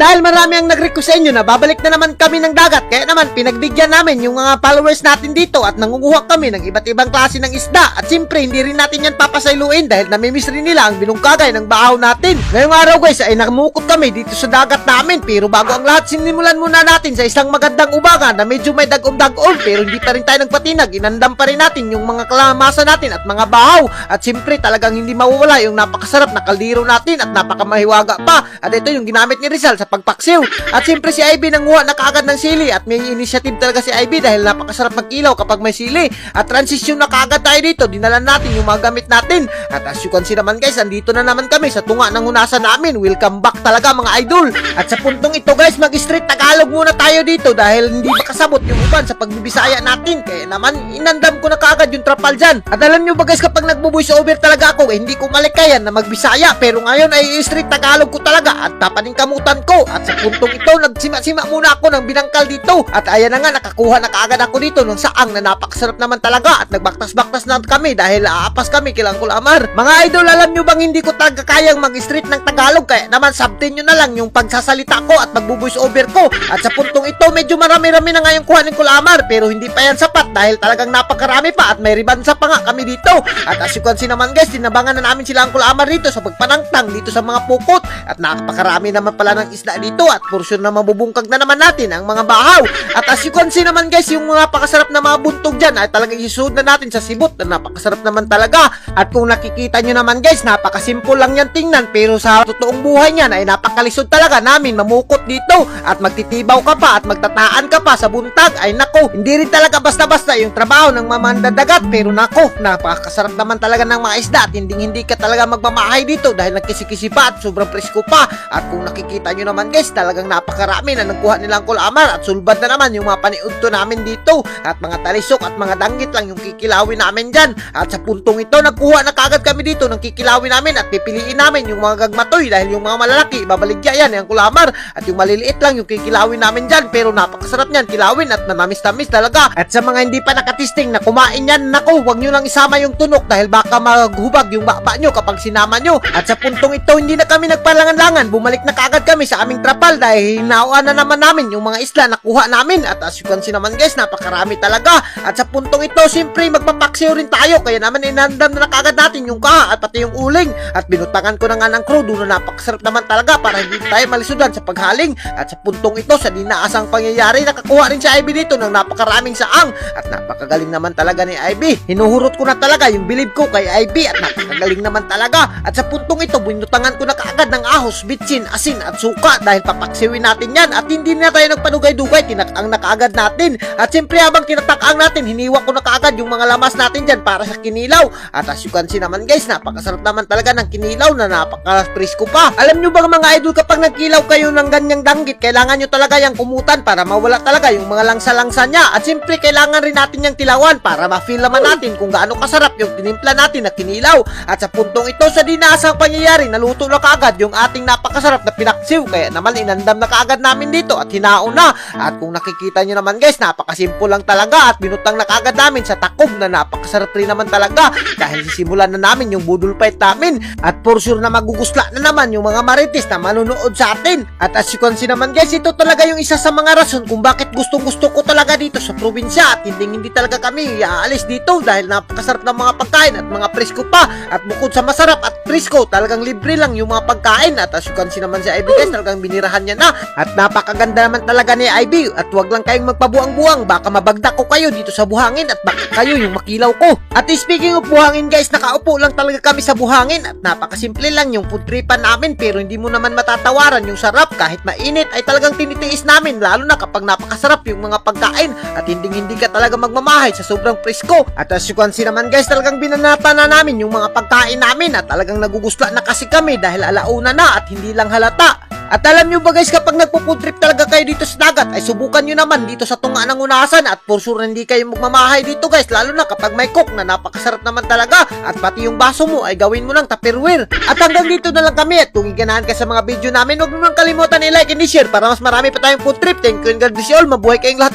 dahil marami ang nag-request sa inyo na babalik na naman kami ng dagat, kaya naman pinagbigyan namin yung mga followers natin dito at nangunguha kami ng iba't ibang klase ng isda. At siyempre, hindi rin natin yan papasailuin dahil namimiss rin nila ang binungkagay ng bahaw natin. Ngayong araw guys, ay namukot kami dito sa dagat namin. Pero bago ang lahat, sinimulan muna natin sa isang magandang umaga na medyo may dagom-dagom pero hindi pa rin tayo nagpatinag. Inandam pa rin natin yung mga kalamasa natin at mga bahaw. At siyempre, talagang hindi mawawala yung napakasarap na kaldero natin at napakamahiwaga pa. At ito yung ginamit ni Rizal sa pagpaksiw. At siyempre si Ivy nanguha na kaagad ng sili at may initiative talaga si Ivy dahil napakasarap mag-ilaw kapag may sili. At transition na kaagad tayo dito. Dinala natin yung mga gamit natin. At as you can see naman guys, andito na naman kami sa tunga ng hunasan namin. Welcome back talaga mga idol. At sa puntong ito guys, mag-street Tagalog muna tayo dito dahil hindi makasabot yung uban sa pagbibisaya natin. Kaya naman, inandam ko na kaagad yung trapal dyan. At alam nyo ba guys, kapag nagbo-voice over talaga ako, eh, hindi ko malikayan na magbisaya. Pero ngayon ay street Tagalog ko talaga at tapaningkamutan ko. At sa puntong ito, nagsima-sima muna ako ng binangkal dito. At ayan na nga, nakakuha na kaagad ako dito ng saang na napakasarap naman talaga. At nagbaktas-baktas na kami dahil aapas kami kilang kulamar. Mga idol, alam nyo bang hindi ko talaga kayang mag-street ng Tagalog? Kaya naman, sabtin nyo na lang yung pagsasalita ko at mag-voice over ko. At sa puntong ito, medyo marami-rami na ngayong kuhanin kulamar. Pero hindi pa yan sapat dahil talagang napakarami pa at may ribansa pa nga kami dito. At as you can see naman guys, tinabangan na namin sila ang kulamar dito sa pagpanangtang dito sa mga pukot. At napakarami naman pala ng isda dito at porsyon na mabubungkag na naman natin ang mga bahaw. At as you can see naman guys, yung mga napakasarap na mga buntog dyan ay talagang isuod na natin sa sibot na napakasarap naman talaga. At kung nakikita nyo naman guys, napakasimple lang yan tingnan pero sa totoong buhay niyan ay napakalisod talaga namin mamukot dito at magtitibaw ka pa at magtataan ka pa sa buntag. Ay nako, hindi rin talaga basta-basta yung trabaho ng mamandadagat pero nako, napakasarap naman talaga ng mga isda at hindi hindi ka talaga magmamahay dito dahil nagkisi-kisi pa at sobrang presko pa. At kung nakikita nyo naman guys, talagang napakarami na nagkuha nilang kulamar at sulbad na naman yung mga paniudto namin dito. At mga talisok at mga danggit lang yung kikilawin namin dyan. At sa puntong ito, nagkuha na kagad kami dito ng kikilawin namin at pipiliin namin yung mga gagmatoy dahil yung mga malalaki, babaligya yan, yung kulamar. At yung maliliit lang yung kikilawin namin dyan pero napakasarap niyan kilawin at manamis-tamis talaga. At sa mga hindi pa nakatisting na kumain yan, nako, wag nyo lang isama yung tunok dahil baka maghubag yung baba nyo kapag sinama nyo. At sa puntong ito, hindi na kami nagpalangan-langan. Bumalik na kagad kami sa aming trapal dahil hinauan na naman namin yung mga isla na kuha namin. At as you can see naman guys, napakarami talaga. At sa puntong ito, siyempre magpapaksiw rin tayo. Kaya naman inandam na kagad natin yung kaha at pati yung uling. At binutangan ko na nga ng crew doon na napakasarap naman talaga para hindi tayo malisudan sa paghaling. At sa puntong ito sa dinaasang pangyayari nakakuha rin si Ivy dito ng napakaraming saang. At napakagaling naman talaga ni Ivy hinuhurot ko na talaga yung bilib ko kay Ivy at napakagaling naman talaga. At sa puntong ito binutangan ko na kaagad ng ahos, bitsin, asin at suka dahil papaksiwin natin yan at hindi na tayo nagpanugay-dugay tinakang na kaagad natin. At siyempre habang tinatakang natin hiniwa ko na kaagad yung mga lamas natin dyan para sa kinilaw. At as you can see naman guys napakasarap naman talaga ng kinilaw na napaka-presko pa. Alam nyo ba mga idol kapag nagkilaw kayo ng ganyang danggit kailangan nyo talaga yung kumutan para mawala talaga yung mga langsa-langsa niya. At siyempre kailangan rin natin yung tilawan para ma-feel naman natin kung gaano kasarap yung tinimpla natin na kinilaw. At sa puntong ito sa dinasang pangyayari naluto na kaagad yung ating napakasarap na pinaksiw. Kaya naman inandam na kaagad namin dito at hinaon na. At kung nakikita nyo naman guys napakasimple lang talaga at binutang na kaagad namin sa takob na napakasarap rin naman talaga. Dahil sisimulan na namin yung budol fight namin. At for sure na magugusla na naman yung mga marites na manunood sa atin. At as you can see naman guys ito talaga yung isa sa mga rason kung bakit gustong gusto ko talaga dito sa probinsya at hindi hindi talaga kami aalis dito dahil napakasarap ng mga pagkain at mga presko pa. At bukod sa masarap at presko talagang libre lang yung mga pagkain. At as you can see naman si Ivy guys talagang binirahan niya na. At napakaganda naman talaga ni Ivy at wag lang kayong magpabuang-buang. Baka mabagdak ko kayo dito sa buhangin at baka kayo yung makilaw ko. At speaking of buhangin guys nakaupo lang talaga kami sa buhangin. At napakasimple lang yung food tripan namin pero hindi mo naman matatawaran yung sarap. Kahit mainit ay talagang tinitiis namin lalo na kapag napakasarap yung mga pagkain at hindi hindi ka talaga magmamahay sa sobrang presko. At as you can see naman guys talagang binanata na namin yung mga pagkain namin at talagang nagugusla na kasi kami dahil alauna na at hindi lang halata at alam nyo ba guys, kapag nagpo-food trip talaga kayo dito sa dagat, ay subukan nyo naman dito sa tunga ng unasan at for sure hindi kayo magmamahay dito guys, lalo na kapag may cook na napakasarap naman talaga at pati yung baso mo ay gawin mo ng tupperware. At hanggang dito na lang kami at kung iganahan ka sa mga video namin, huwag mo nang kalimutan i-like and i-share para mas marami pa tayong food trip. Thank you and God bless you all. Mabuhay kayong lahat.